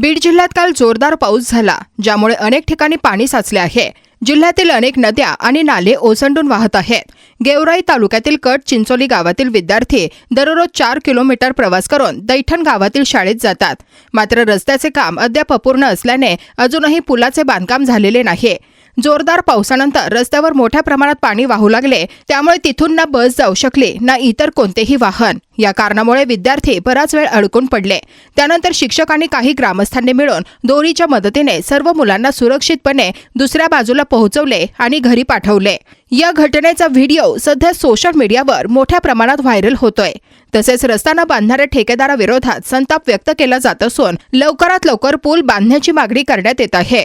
बीड जिल्ह्यात काल जोरदार पाऊस झाला ज्यामुळे अनेक ठिकाणी पाणी साचले आहे. जिल्ह्यातील अनेक नद्या आणि नाले ओसंडून वाहत आहेत. गेवराई तालुक्यातील कट चिंचोली गावातील विद्यार्थी दररोज चार किलोमीटर प्रवास करून दैठण गावातील शाळेत जातात. मात्र रस्त्याचे काम अद्याप अपूर्ण असल्याने अजूनही पुलाचे बांधकाम झालेले नाही. जोरदार पावसानंतर रस्त्यावर मोठ्या प्रमाणात पाणी वाहू लागले. त्यामुळे तिथून ना बस जाऊ शकली ना इतर कोणतेही वाहन. या कारणामुळे विद्यार्थी बराच वेळ अडकून पडले. त्यानंतर शिक्षक आणि काही ग्रामस्थांनी मिळून दोरीच्या मदतीने सर्व मुलांना सुरक्षितपणे दुसऱ्या बाजूला पोहोचवले आणि घरी पाठवले. या घटनेचा व्हिडिओ सध्या सोशल मीडियावर मोठ्या प्रमाणात व्हायरल होतोय. तसेच रस्ता न बांधणाऱ्या ठेकेदाराविरोधात संताप व्यक्त केला जात असून लवकरात लवकर पूल बांधण्याची मागणी करण्यात येत आहे.